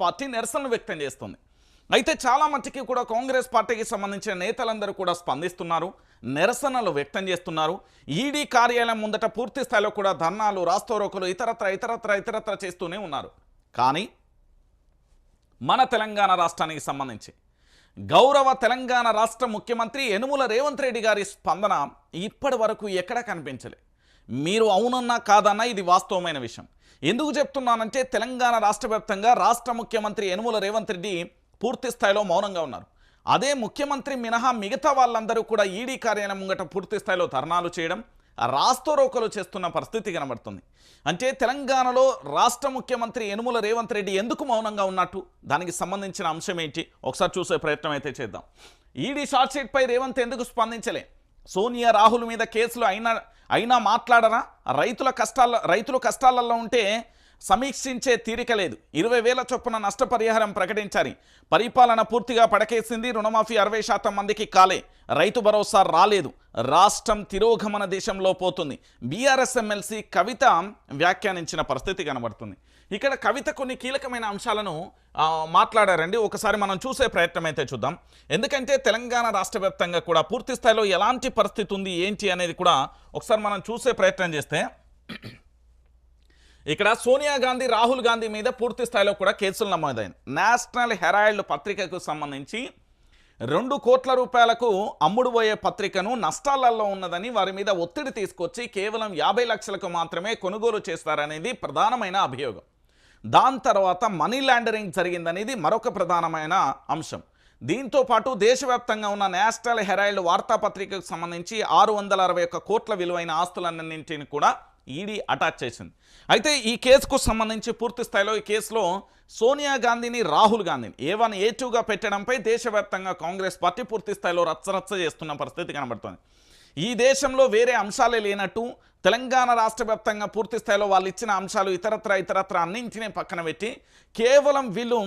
Party నిరసనలు వ్యక్తం చేస్తుంది. అయితే చాలా మట్టికి కూడా కాంగ్రెస్ పార్టీకి సంబంధించిన నేతలందరూ కూడా స్పందిస్తున్నారు నిరసనలు వ్యక్తం చేస్తున్నారు. ఈడీ కార్యాలయం ముందట పూర్తి స్థాయిలో కూడా ధర్నాలు రాస్తోరోకులు ఇతరత్ర ఇతరత్ర ఇతరత్ర చేస్తూనే ఉన్నారు. కానీ మన తెలంగాణ రాష్ట్రానికి సంబంధించి గౌరవ తెలంగాణ రాష్ట్ర ముఖ్యమంత్రి యనుమల రేవంత్ రెడ్డి గారి స్పందన ఇప్పటి వరకు ఎక్కడా కనిపించలే. మీరు అవునన్నా కాదన్నా ఇది వాస్తవమైన విషయం. ఎందుకు చెప్తున్నానంటే తెలంగాణ రాష్ట్ర వ్యాప్తంగా రాష్ట్ర ముఖ్యమంత్రి యనుమల రేవంత్ రెడ్డి పూర్తి స్థాయిలో మౌనంగా ఉన్నారు. అదే ముఖ్యమంత్రి మినహా మిగతా వాళ్ళందరూ కూడా ఈడీ కార్యాలయం ముంగట పూర్తి స్థాయిలో ధర్నాలు చేయడం రాస్తోరోకలు చేస్తున్న పరిస్థితి కనబడుతుంది. అంటే తెలంగాణలో రాష్ట్ర ముఖ్యమంత్రి యనుమల రేవంత్ రెడ్డి ఎందుకు మౌనంగా ఉన్నట్టు దానికి సంబంధించిన అంశం ఏంటి? ఒకసారి చూసే ప్రయత్నం అయితే చేద్దాం. ఈడీ శార్ట్షీట్ పై రేవంత్ ఎందుకు స్పందించలే? సోనియా రాహుల్ మీద కేసులు అయినా అయినా మాట్లాడరా? రైతుల కష్టాల రైతులు కష్టాలలో ఉంటే సమీక్షించే తీరిక లేదు. ఇరవై వేల చొప్పున నష్టపరిహారం ప్రకటించారు. పరిపాలన పూర్తిగా పడకేసింది రుణమాఫీ అరవై శాతం మందికి కాలే. రైతు భరోసా రాలేదు. రాష్ట్రం తిరోగమన దేశంలో పోతుంది. బీఆర్ఎస్ ఎమ్మెల్సీ కవిత వ్యాఖ్యానించిన పరిస్థితి కనబడుతుంది. ఇక్కడ కవిత కొన్ని కీలకమైన అంశాలను మాట్లాడారండి. ఒకసారి మనం చూసే ప్రయత్నం అయితే చూద్దాం. ఎందుకంటే తెలంగాణ రాష్ట్ర వ్యాప్తంగా కూడా పూర్తి స్థాయిలో ఎలాంటి పరిస్థితి ఉంది ఏంటి అనేది కూడా ఒకసారి మనం చూసే ప్రయత్నం చేస్తే ఇక్కడ సోనియా గాంధీ రాహుల్ గాంధీ మీద పూర్తి స్థాయిలో కూడా కేసులు నమోదైంది నేషనల్ హెరాల్డ్ పత్రికకు సంబంధించి రెండు కోట్ల రూపాయలకు అమ్ముడుపోయే పత్రికను నష్టాలలో ఉన్నదని వారి మీద ఒత్తిడి తీసుకొచ్చి కేవలం యాభై లక్షలకు మాత్రమే కొనుగోలు చేస్తారనేది ప్రధానమైన అభియోగం. దాని తర్వాత మనీ లాండరింగ్ జరిగిందనేది మరొక ప్రధానమైన అంశం. దీంతో పాటు దేశవ్యాప్తంగా ఉన్న నేషనల్ హెరాల్డ్ వార్తాపత్రికకు సంబంధించి ఆరు వందల అరవై ఒక్క కోట్ల విలువైన ఆస్తులన్నింటిని కూడా ఈడీ అటాచ్ చేసింది. అయితే ఈ కేసుకు సంబంధించి పూర్తి స్థాయిలో ఈ కేసులో సోనియా గాంధీని రాహుల్ గాంధీని ఏ వన్ ఏ టూగా పెట్టడంపై దేశవ్యాప్తంగా కాంగ్రెస్ పార్టీ పూర్తి స్థాయిలో రచ్చరచ్చ చేస్తున్న పరిస్థితి కనబడుతోంది. ఈ దేశంలో వేరే అంశాలే లేనట్టు తెలంగాణ రాష్ట్ర వ్యాప్తంగా పూర్తి స్థాయిలో వాళ్ళు ఇచ్చిన అంశాలు ఇతరత్ర ఇతరత్ర అన్నింటినీ పక్కన పెట్టి కేవలం వీళ్ళు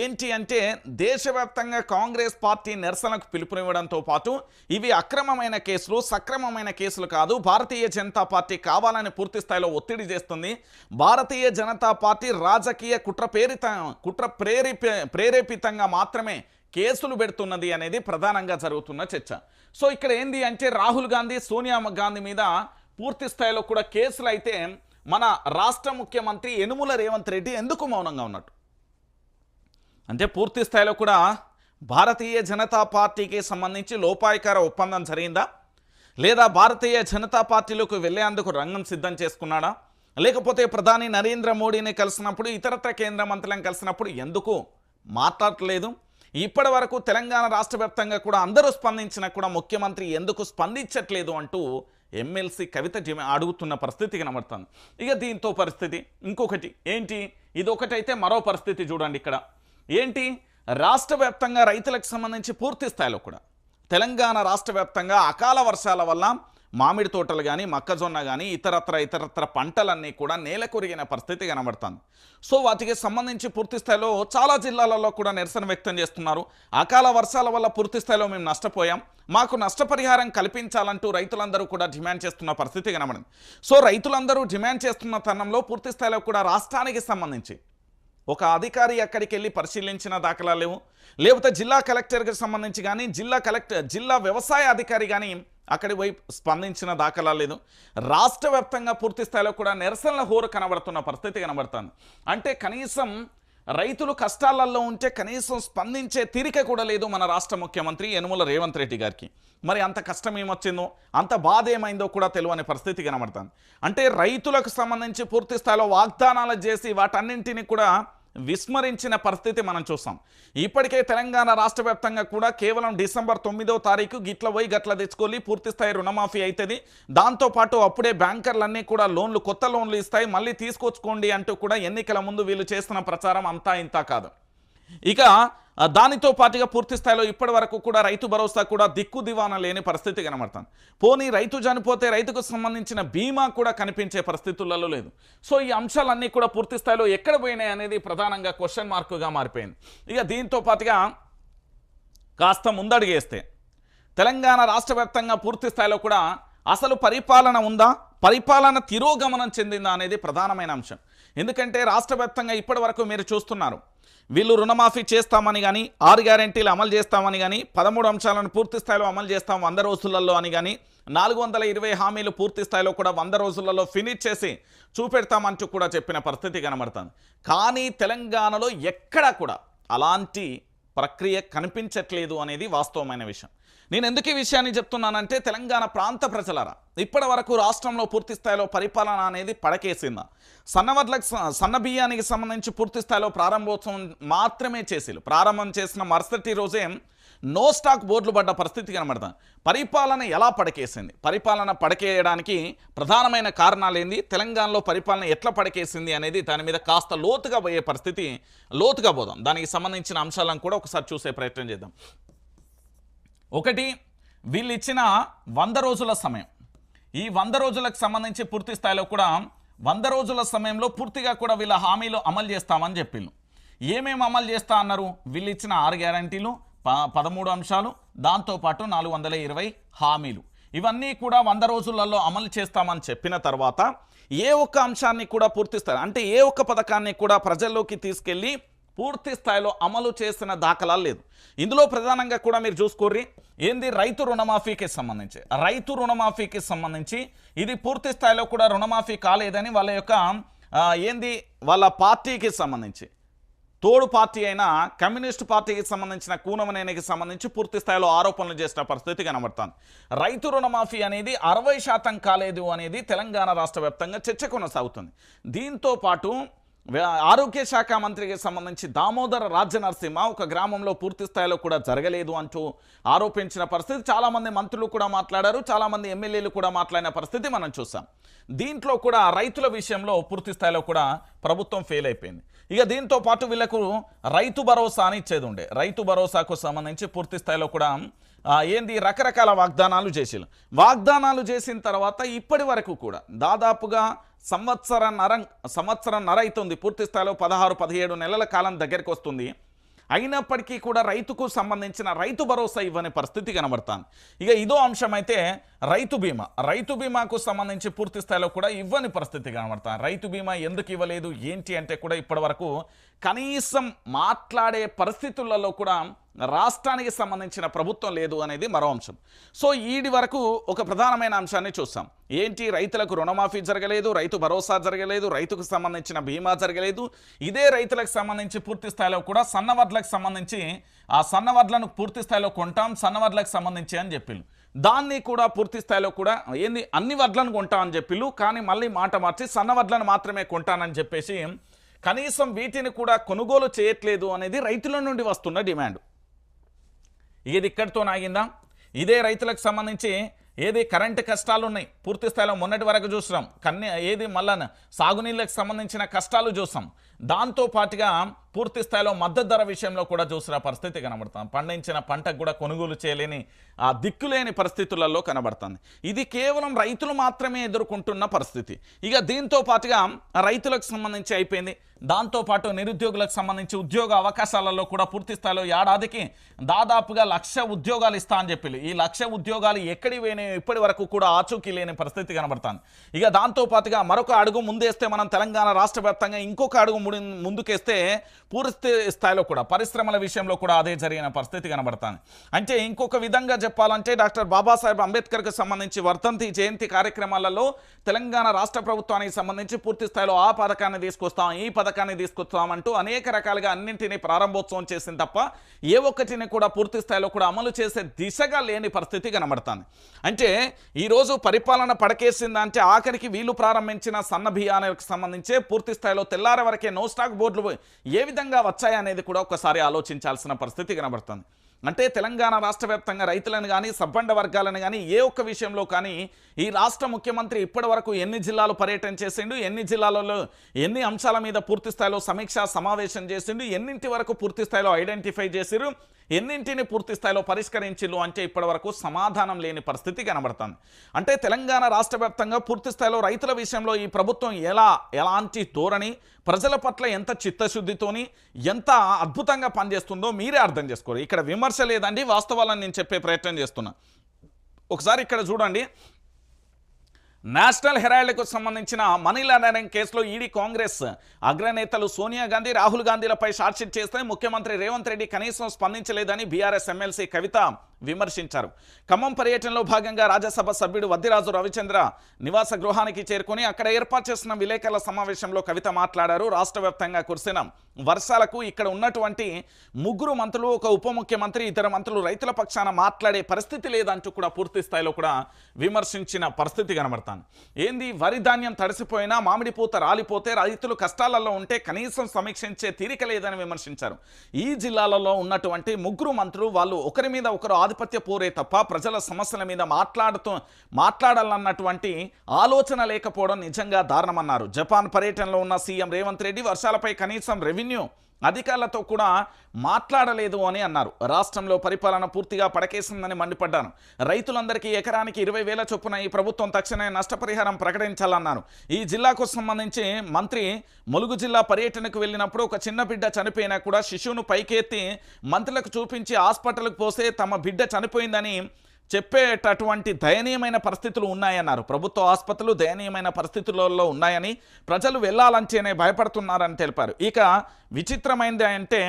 ఏంటి అంటే దేశవ్యాప్తంగా కాంగ్రెస్ పార్టీ నిరసనకు పిలుపునివ్వడంతో పాటు ఇవి అక్రమమైన కేసులు సక్రమమైన కేసులు కాదు భారతీయ జనతా పార్టీ కావాలని పూర్తి స్థాయిలో ఒత్తిడి చేస్తుంది. భారతీయ జనతా పార్టీ రాజకీయ కుట్ర ప్రేరిత కుట్ర ప్రేరేపి ప్రేరేపితంగా మాత్రమే కేసులు పెడుతున్నది అనేది ప్రధానంగా జరుగుతున్న చర్చ. సో ఇక్కడ ఏంది అంటే రాహుల్ గాంధీ సోనియా గాంధీ మీద పూర్తి స్థాయిలో కూడా కేసులు అయితే మన రాష్ట్ర ముఖ్యమంత్రి యనుమల రేవంత్ రెడ్డి ఎందుకు మౌనంగా ఉన్నట్టు? అంటే పూర్తి స్థాయిలో కూడా భారతీయ జనతా పార్టీకి సంబంధించి లోపాయకార ఒప్పందం జరిగిందా? లేదా భారతీయ జనతా పార్టీలోకి వెళ్ళేందుకు రంగం సిద్ధం చేసుకున్నాడా? లేకపోతే ప్రధాని నరేంద్ర మోడీని కలిసినప్పుడు ఇతరత్ర కేంద్ర మంత్రులను కలిసినప్పుడు ఎందుకు మాట్లాడట్లేదు? ఇప్పటి వరకు తెలంగాణ రాష్ట్ర వ్యాప్తంగా కూడా అందరూ స్పందించినా కూడా ముఖ్యమంత్రి ఎందుకు స్పందించట్లేదు అంటూ ఎమ్మెల్సీ కవిత అడుగుతున్న పరిస్థితి కనబడుతుంది ఇక దీంతో పరిస్థితి ఇంకొకటి. ఏంటి? ఇది ఒకటైతే మరో పరిస్థితి చూడండి ఇక్కడ. ఏంటి? రాష్ట్ర వ్యాప్తంగా రైతులకు సంబంధించి పూర్తి స్థాయిలో కూడా తెలంగాణ రాష్ట్ర వ్యాప్తంగా అకాల వర్షాల వల్ల మామిడి తోటలు కానీ మొక్కజొన్న కానీ ఇతరత్ర ఇతరత్ర పంటలన్నీ కూడా నేల కొరిగిన పరిస్థితి కనబడుతుంది. సో వాటికి సంబంధించి పూర్తి స్థాయిలో చాలా జిల్లాలలో కూడా నిరసన వ్యక్తం చేస్తున్నారు. అకాల వర్షాల వల్ల పూర్తి స్థాయిలో మేము నష్టపోయాం. మాకు నష్టపరిహారం కల్పించాలంటూ రైతులందరూ కూడా డిమాండ్ చేస్తున్న పరిస్థితి కనబడింది. సో రైతులందరూ డిమాండ్ చేస్తున్న తరుణంలో పూర్తి స్థాయిలో కూడా రాష్ట్రానికి సంబంధించి ఒక అధికారి అక్కడికి వెళ్ళి పరిశీలించిన దాఖలా లేవు. లేకపోతే జిల్లా కలెక్టర్కి సంబంధించి కానీ జిల్లా కలెక్టర్ జిల్లా వ్యవసాయ అధికారి కానీ అక్కడి వైపు స్పందించిన దాఖలా లేదు. రాష్ట్ర వ్యాప్తంగా పూర్తి స్థాయిలో కూడా నిరసనల హోరు కనబడుతున్న పరిస్థితి కనబడుతుంది. అంటే కనీసం రైతులు కష్టాలలో ఉంటే కనీసం స్పందించే తీరిక కూడా లేదు మన రాష్ట్ర ముఖ్యమంత్రి యనుమల రేవంత్ రెడ్డి గారికి. మరి అంత కష్టం ఏమొచ్చిందో అంత బాధ ఏమైందో కూడా తెలియని పరిస్థితి కనబడుతుంది. అంటే రైతులకు సంబంధించి పూర్తి స్థాయిలో వాగ్దానాలు చేసి వాటన్నింటినీ కూడా విస్మరించిన పరిస్థితి మనం చూసాం ఇప్పటికే తెలంగాణ రాష్ట్ర వ్యాప్తంగా కూడా కేవలం డిసెంబర్ తొమ్మిదో తారీఖు గిట్ల పోయి గట్ల తెచ్చుకొని పూర్తిస్థాయి రుణమాఫీ అవుతుంది దాంతోపాటు అప్పుడే బ్యాంకర్లన్నీ కూడా లోన్లు కొత్త లోన్లు ఇస్తాయి. మళ్ళీ తీసుకొచ్చుకోండి అంటూ కూడా ఎన్నికల ముందు వీళ్ళు చేస్తున్న ప్రచారం అంతా ఇంతా కాదు. ఇక దానితో పాటుగా పూర్తి స్థాయిలో ఇప్పటి వరకు కూడా రైతు భరోసా కూడా దిక్కు దివాన లేని పరిస్థితి కనబడుతుంది. పోనీ రైతు చనిపోతే రైతుకు సంబంధించిన బీమా కూడా కనిపించే పరిస్థితులలో లేదు. సో ఈ అంశాలన్నీ కూడా పూర్తి స్థాయిలో ఎక్కడ పోయినాయి అనేది ప్రధానంగా క్వశ్చన్ మార్కుగా మారిపోయింది. ఇక దీంతో పాటుగా కాస్త ముందడుగేస్తే తెలంగాణ రాష్ట్ర వ్యాప్తంగా పూర్తి స్థాయిలో కూడా అసలు పరిపాలన ఉందా? పరిపాలన తిరోగమనం చెందిందా అనేది ప్రధానమైన అంశం. ఎందుకంటే రాష్ట్ర వ్యాప్తంగా ఇప్పటి వరకు మీరు చూస్తున్నారు వీళ్ళు రుణమాఫీ చేస్తామని కానీ ఆరు గ్యారెంటీలు అమలు చేస్తామని కానీ పదమూడు అంశాలను పూర్తి స్థాయిలో అమలు చేస్తాం వంద రోజులలో అని కానీ నాలుగు వందల ఇరవై హామీలు పూర్తి స్థాయిలో కూడా వంద రోజులలో ఫినిష్ చేసి చూపెడతామంటూ కూడా చెప్పిన పరిస్థితి కనబడుతుంది. కానీ తెలంగాణలో ఎక్కడా కూడా అలాంటి ప్రక్రియ కనిపించట్లేదు అనేది వాస్తవమైన విషయం. నేను ఎందుకు ఈ విషయాన్ని చెప్తున్నానంటే తెలంగాణ ప్రాంత ప్రజలరా ఇప్పటి వరకు రాష్ట్రంలో పూర్తి స్థాయిలో పరిపాలన అనేది పడకేసిందా? సన్నవడ్లకు సన్న బియ్యానికి సంబంధించి పూర్తి స్థాయిలో ప్రారంభోత్సవం మాత్రమే చేసేలు ప్రారంభం చేసిన మరుసటి రోజే నో స్టాక్ బోర్డులు పడ్డ పరిస్థితి కనబడతాం. పరిపాలన ఎలా పడకేసింది? పరిపాలన పడకేయడానికి ప్రధానమైన కారణాలు ఏంది తెలంగాణలో పరిపాలన ఎట్లా పడకేసింది అనేది దాని మీద కాస్త లోతుగా పోయే పరిస్థితి లోతుగా పోదాం. దానికి సంబంధించిన అంశాలను కూడా ఒకసారి చూసే ప్రయత్నం చేద్దాం. ఒకటి వీళ్ళు ఇచ్చిన వంద రోజుల సమయం. ఈ వంద రోజులకు సంబంధించి పూర్తి స్థాయిలో కూడా వంద రోజుల సమయంలో పూర్తిగా కూడా వీళ్ళ హామీలు అమలు చేస్తామని చెప్పిళ్ళు. ఏమేమి అమలు చేస్తా అన్నారు? వీళ్ళు ఇచ్చిన ఆరు గ్యారంటీలు ప పదమూడు అంశాలు దాంతోపాటు నాలుగు వందల ఇరవై హామీలు. ఇవన్నీ కూడా వంద రోజులలో అమలు చేస్తామని చెప్పిన తర్వాత ఏ ఒక్క అంశాన్ని కూడా పూర్తిస్తారు అంటే ఏ ఒక్క పథకాన్ని కూడా ప్రజల్లోకి తీసుకెళ్ళి పూర్తి స్థాయిలో అమలు చేసిన దాఖలాలు లేదు. ఇందులో ప్రధానంగా కూడా మీరు చూసుకోర్రి ఏంది రైతు రుణమాఫీకి సంబంధించి? రైతు రుణమాఫీకి సంబంధించి ఇది పూర్తి స్థాయిలో కూడా రుణమాఫీ కాలేదని వాళ్ళ యొక్క ఏంది వాళ్ళ పార్టీకి సంబంధించి. తోడు పార్టీ అయిన కమ్యూనిస్ట్ పార్టీకి సంబంధించిన కూనమనేనికి సంబంధించి పూర్తి స్థాయిలో ఆరోపణలు చేసిన పరిస్థితి కనబడుతుంది. రైతు రుణమాఫీ అనేది అరవై శాతం కాలేదు అనేది తెలంగాణ రాష్ట్ర వ్యాప్తంగా చర్చ కొనసాగుతుంది. దీంతో పాటు ఆరోగ్య శాఖ మంత్రికి సంబంధించి దామోదర రాజనరసింహ ఒక గ్రామంలో పూర్తి స్థాయిలో కూడా జరగలేదు అంటూ ఆరోపించిన పరిస్థితి. చాలామంది మంత్రులు కూడా మాట్లాడారు చాలామంది ఎమ్మెల్యేలు కూడా మాట్లాడిన పరిస్థితి మనం చూసాం. దీంట్లో కూడా రైతుల విషయంలో పూర్తి స్థాయిలో కూడా ప్రభుత్వం ఫెయిల్ అయిపోయింది. ఇక దీంతో పాటు వీళ్ళకు రైతు భరోసా అని ఇచ్చేది ఉండే. రైతు భరోసాకు సంబంధించి పూర్తి స్థాయిలో కూడా ఏంది రకరకాల వాగ్దానాలు చేసిరు వాగ్దానాలు చేసిన తర్వాత ఇప్పటి వరకు కూడా దాదాపుగా సంవత్సరం సంవత్సరన్నర సంవత్సరం అవుతుంది పూర్తి స్థాయిలో పదహారు పదిహేడు నెలల కాలం దగ్గరికి వస్తుంది. అయినప్పటికీ కూడా రైతుకు సంబంధించిన రైతు భరోసా ఇవ్వని పరిస్థితి కనబడుతుంది. ఇక ఇదో అంశం అయితే రైతు బీమా. రైతు బీమాకు సంబంధించి పూర్తి స్థాయిలో కూడా ఇవ్వని పరిస్థితి కనబడుతుంది. రైతు బీమా ఎందుకు ఇవ్వలేదు? ఏంటి అంటే కూడా ఇప్పటివరకు కనీసం మాట్లాడే పరిస్థితులలో కూడా రాష్ట్రానికి సంబంధించిన ప్రభుత్వం లేదు అనేది మరో అంశం. సో ఈడి వరకు ఒక ప్రధానమైన అంశాన్ని చూస్తాం. ఏంటి? రైతులకు రుణమాఫీ జరగలేదు రైతు భరోసా జరగలేదు రైతుకు సంబంధించిన బీమా జరగలేదు. ఇదే రైతులకు సంబంధించి పూర్తి స్థాయిలో కూడా సన్నవడ్లకు సంబంధించి ఆ సన్నవడ్లను పూర్తి స్థాయిలో కొంటాం సన్నవడ్లకు సంబంధించి అని చెప్పిళ్ళు. దాన్ని కూడా పూర్తి స్థాయిలో కూడా ఏంది? అన్ని వడ్లను కొంటాం అని చెప్పిళ్ళు. కానీ మళ్ళీ మాట మార్చి సన్నవడ్లను మాత్రమే కొంటానని చెప్పేసి కనీసం వీటిని కూడా కొనుగోలు చేయట్లేదు అనేది రైతుల నుండి వస్తున్న డిమాండ్. ఇది ఇక్కడితో ఆగిందా ఇదే రైతులకు సంబంధించి ఏది కరెంటు కష్టాలు ఉన్నాయి? పూర్తి స్థాయిలో మొన్నటి వరకు చూసినాం. కన్నీ ఏది మళ్ళా సాగునీళ్ళకి సంబంధించిన కష్టాలు చూసాం దాంతో పాటుగా పూర్తి స్థాయిలో మద్దతు ధర విషయంలో కూడా చూసిన పరిస్థితి కనబడుతుంది పండించిన పంటకు కూడా కొనుగోలు చేయలేని ఆ దిక్కులేని పరిస్థితులలో కనబడుతుంది. ఇది కేవలం రైతులు మాత్రమే ఎదుర్కొంటున్న పరిస్థితి. ఇక దీంతో పాటుగా రైతులకు సంబంధించి అయిపోయింది. దాంతోపాటు నిరుద్యోగులకు సంబంధించి ఉద్యోగ అవకాశాలలో కూడా పూర్తి స్థాయిలో ఏడాదికి దాదాపుగా లక్ష ఉద్యోగాలు ఇస్తా అని చెప్పి ఈ లక్ష ఉద్యోగాలు ఎక్కడి పోయినాయో ఇప్పటి వరకు కూడా ఆచూకీ లేని పరిస్థితి కనబడుతుంది. ఇక దాంతోపాటుగా మరొక అడుగు ముందేస్తే మనం తెలంగాణ రాష్ట్ర వ్యాప్తంగా ఇంకొక అడుగు ముడి- ముందుకేస్తే పూర్తి స్థాయిలో కూడా పరిశ్రమల విషయంలో కూడా అదే జరిగిన పరిస్థితి కనబడుతుంది. అంటే ఇంకొక విధంగా చెప్పాలంటే డాక్టర్ బాబాసాహెబ్ అంబేద్కర్కి సంబంధించి వర్ధంతి జయంతి కార్యక్రమాలలో తెలంగాణ రాష్ట్ర ప్రభుత్వానికి సంబంధించి పూర్తి స్థాయిలో ఆ పథకాన్ని తీసుకొస్తాం ఈ పథకాన్ని తీసుకొస్తామంటూ అనేక రకాలుగా అన్నింటినీ ప్రారంభోత్సవం చేసింది తప్ప ఏ ఒక్కటిని కూడా పూర్తి స్థాయిలో కూడా అమలు చేసే దిశగా లేని పరిస్థితి కనబడుతుంది. అంటే ఈరోజు పరిపాలన పడకేసిందంటే ఆఖరికి వీళ్ళు ప్రారంభించిన సన్న బియ్యానికి సంబంధించే పూర్తి స్థాయిలో తెల్లారి వరకే నో స్టాక్ బోర్డులు ఏ విధంగా వచ్చాయనేది కూడా ఒకసారి ఆలోచించాల్సిన పరిస్థితి కనబడుతుంది. అంటే తెలంగాణ రాష్ట్ర వ్యాప్తంగా రైతులను కానీ సబ్బండ వర్గాలను కానీ ఏ ఒక్క విషయంలో కానీ ఈ రాష్ట్ర ముఖ్యమంత్రి ఇప్పటి వరకు ఎన్ని జిల్లాలు పర్యటన చేసిండు ఎన్ని జిల్లాలలో ఎన్ని అంశాల మీద పూర్తి స్థాయిలో సమీక్ష సమావేశం చేసిండు ఎన్నింటి వరకు పూర్తి స్థాయిలో ఐడెంటిఫై చేసిరు ఎన్నింటిని పూర్తి స్థాయిలో పరిష్కరించిల్లు అంటే ఇప్పటి వరకు సమాధానం లేని పరిస్థితి కనబడుతుంది. అంటే తెలంగాణ రాష్ట్ర వ్యాప్తంగా పూర్తి స్థాయిలో రైతుల విషయంలో ఈ ప్రభుత్వం ఎలా ఎలాంటి ధోరణి ప్రజల పట్ల ఎంత చిత్తశుద్ధితోని ఎంత అద్భుతంగా పనిచేస్తుందో మీరే అర్థం చేసుకోరు. ఇక్కడ విమర్శ లేదండి వాస్తవాలను నేను చెప్పే ప్రయత్నం చేస్తున్నా. ఒకసారి ఇక్కడ చూడండి. నేషనల్ హెరాల్డ్కు సంబంధించిన మనీ లాండరింగ్ కేసులో ఈడీ కాంగ్రెస్ అగ్రనేతలు సోనియా గాంధీ రాహుల్ గాంధీలపై షార్ట్షీట్ చేస్తే ముఖ్యమంత్రి రేవంత్ రెడ్డి కనీసం స్పందించలేదని బీఆర్ఎస్ ఎమ్మెల్సీ కవిత. విమర్శించారు. ఖమ్మం పర్యటనలో భాగంగా రాజ్యసభ సభ్యుడు వద్దిరాజు రవిచంద్ర నివాస గృహానికి చేరుకుని అక్కడ ఏర్పాటు చేసిన విలేకరుల సమావేశంలో కవిత మాట్లాడారు. రాష్ట్ర వ్యాప్తంగా కురిసిన వర్షాలకు ఇక్కడ ఉన్నటువంటి ముగ్గురు మంత్రులు ఒక ఉప ముఖ్యమంత్రి ఇతర మంత్రులు రైతుల పక్షాన మాట్లాడే పరిస్థితి లేదంటూ కూడా పూర్తి స్థాయిలో కూడా విమర్శించిన పరిస్థితి కనబడతాను ఏంది? వరి ధాన్యం తడిసిపోయినా మామిడి పూత రాలిపోతే రైతులు కష్టాలలో ఉంటే కనీసం సమీక్షించే తీరిక లేదని విమర్శించారు. ఈ జిల్లాలలో ఉన్నటువంటి ముగ్గురు మంత్రులు వాళ్ళు ఒకరి మీద ఒకరు ఆధిపత్య పోరే తప్ప ప్రజల సమస్యల మీద మాట్లాడుతూ మాట్లాడాలన్నటువంటి ఆలోచన లేకపోవడం నిజంగా దారుణమన్నారు. జపాన్ పర్యటనలో ఉన్న సీఎం రేవంత్ రెడ్డి వర్షాలపై కనీసం రెవెన్యూ అధికారులతో కూడా మాట్లాడలేదు అని అన్నారు. రాష్ట్రంలో పరిపాలన పూర్తిగా పడకేసిందని మండిపడ్డాను. రైతులందరికీ ఎకరానికి ఇరవై వేల చొప్పున ఈ ప్రభుత్వం తక్షణమే నష్టపరిహారం ప్రకటించాలన్నారు. ఈ జిల్లాకు సంబంధించి మంత్రి ములుగు జిల్లా పర్యటనకు వెళ్ళినప్పుడు ఒక చిన్న బిడ్డ చనిపోయినా కూడా శిశువును పైకెత్తి మంత్రులకు చూపించి హాస్పిటల్కి పోస్తే తమ బిడ్డ చనిపోయిందని చెప్పేటటువంటి దయనీయమైన పరిస్థితులు ఉన్నాయన్నారు. ప్రభుత్వ ఆసుపత్రులు దయనీయమైన పరిస్థితులలో ఉన్నాయని ప్రజలు వెళ్ళాలంటేనే భయపడుతున్నారని తెలిపారు. ఇక విచిత్రమైనది అంటే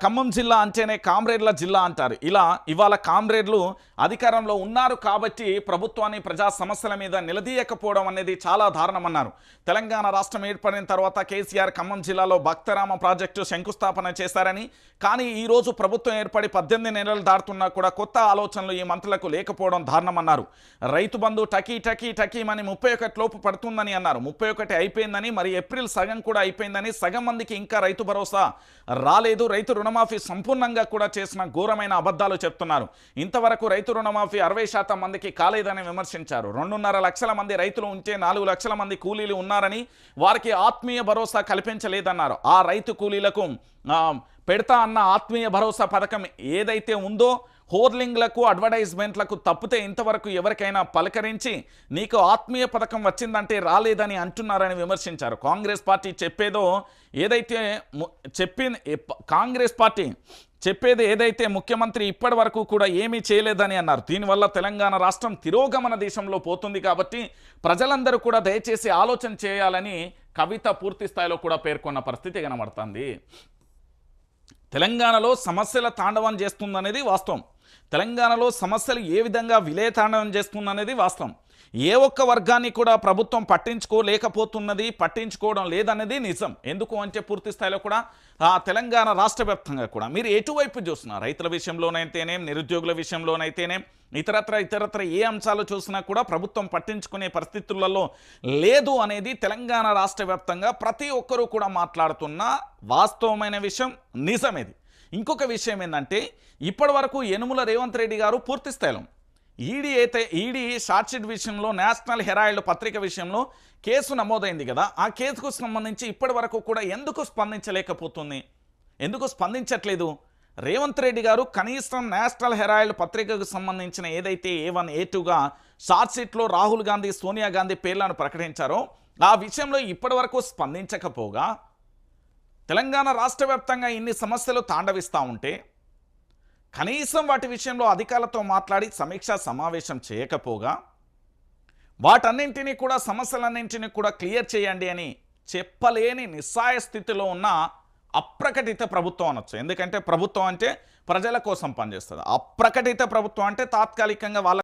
ఖమ్మం జిల్లా అంటేనే కామ్రేడ్ల జిల్లా అంటారు. ఇలా ఇవాళ కామ్రేడ్లు అధికారంలో ఉన్నారు కాబట్టి ప్రభుత్వాన్ని ప్రజా సమస్యల మీద నిలదీయకపోవడం అనేది చాలా దారుణమన్నారు. తెలంగాణ రాష్ట్రం ఏర్పడిన తర్వాత కేసీఆర్ ఖమ్మం జిల్లాలో భక్తరామ ప్రాజెక్టు శంకుస్థాపన చేశారని కానీ ఈరోజు ప్రభుత్వం ఏర్పడి పద్దెనిమిది నెలలు దాటుతున్నా కూడా కొత్త ఆలోచనలు ఈ మంత్రులకు లేకపోవడం దారుణమన్నారు. రైతు బంధు టకీ టకీ టకీ టకీమని ముప్పై ఒకటి లోపు పడుతుందని అన్నారు. ముప్పై ఒకటి అయిపోయిందని మరి ఏప్రిల్ సగం కూడా అయిపోయిందని సగం మందికి ఇంకా రైతు భరోసా రాలేదు. రైతు రుణమాఫీ సంపూర్ణంగా కూడా చేసిన ఘోరమైన అబద్ధాలు చెప్తున్నారు. ఇంతవరకు రైతు రుణమాఫీ అరవై శాతం మందికి కాలేదని విమర్శించారు. రెండున్నర లక్షల మంది రైతులు ఉంటే నాలుగు లక్షల మంది కూలీలు ఉన్నారని వారికి ఆత్మీయ భరోసా కల్పించలేదన్నారు. ఆ రైతు కూలీలకు పెడతా అన్న ఆత్మీయ భరోసా పథకం ఏదైతే ఉందో హోర్లింగ్లకు అడ్వర్టైజ్మెంట్లకు తప్పితే ఇంతవరకు ఎవరికైనా పలకరించి నీకు ఆత్మీయ పథకం వచ్చిందంటే రాలేదని అంటున్నారని విమర్శించారు. కాంగ్రెస్ పార్టీ చెప్పేదో ఏదైతే చెప్పి కాంగ్రెస్ పార్టీ చెప్పేది ఏదైతే ముఖ్యమంత్రి ఇప్పటి వరకు కూడా ఏమీ చేయలేదని అన్నారు. దీనివల్ల తెలంగాణ రాష్ట్రం తిరోగమన దేశంలో పోతుంది కాబట్టి ప్రజలందరూ కూడా దయచేసి ఆలోచన చేయాలని కవిత పూర్తి స్థాయిలో కూడా పేర్కొన్న పరిస్థితి కనబడుతుంది. తెలంగాణలో సమస్యల తాండవం చేస్తుందనేది వాస్తవం. తెలంగాణలో సమస్యలు ఏ విధంగా విలేతాండవం చేస్తుందనేది వాస్తవం. ఏ ఒక్క వర్గాన్ని కూడా ప్రభుత్వం పట్టించుకోలేకపోతున్నది పట్టించుకోవడం లేదనేది నిజం. ఎందుకు అంటే పూర్తి స్థాయిలో కూడా ఆ తెలంగాణ రాష్ట్ర వ్యాప్తంగా కూడా. మీరు ఎటువైపు చూస్తున్నారు రైతుల విషయంలోనైతేనేం నిరుద్యోగుల విషయంలోనైతేనేం ఇతరత్ర ఇతరత్ర ఏ అంశాలు చూసినా కూడా ప్రభుత్వం పట్టించుకునే పరిస్థితులలో లేదు అనేది తెలంగాణ రాష్ట్ర ప్రతి ఒక్కరూ కూడా మాట్లాడుతున్న వాస్తవమైన విషయం నిజమేది ఇంకొక విషయం ఏంటంటే ఇప్పటి వరకు యనుముల రేవంత్ రెడ్డి గారు పూర్తి స్థాయిలో ఈడీ అయితే ఈడీ షార్ట్షీట్ విషయంలో నేషనల్ హెరాయిల్డ్ పత్రిక విషయంలో కేసు నమోదైంది కదా ఆ కేసుకు సంబంధించి ఇప్పటి వరకు కూడా ఎందుకు స్పందించలేకపోతుంది? ఎందుకు స్పందించట్లేదు? రేవంత్ రెడ్డి గారు కనీసం నేషనల్ హెరాయిల్డ్ పత్రికకు సంబంధించిన ఏదైతే ఏ వన్ ఏ టూగా షార్ట్షీట్లో రాహుల్ గాంధీ సోనియా గాంధీ పేర్లను ప్రకటించారో ఆ విషయంలో ఇప్పటి వరకు స్పందించకపోగా తెలంగాణ రాష్ట్ర వ్యాప్తంగా ఇన్ని సమస్యలు తాండవిస్తూ ఉంటే కనీసం వాటి విషయంలో అధికారులతో మాట్లాడి సమీక్షా సమావేశం చేయకపోగా వాటన్నింటినీ కూడా సమస్యలన్నింటినీ కూడా క్లియర్ చేయండి అని చెప్పలేని నిస్సాయ స్థితిలో ఉన్న అప్రకటిత ప్రభుత్వం అనొచ్చు. ఎందుకంటే ప్రభుత్వం అంటే ప్రజల కోసం పనిచేస్తుంది. అప్రకటిత ప్రభుత్వం అంటే తాత్కాలికంగా వాళ్ళ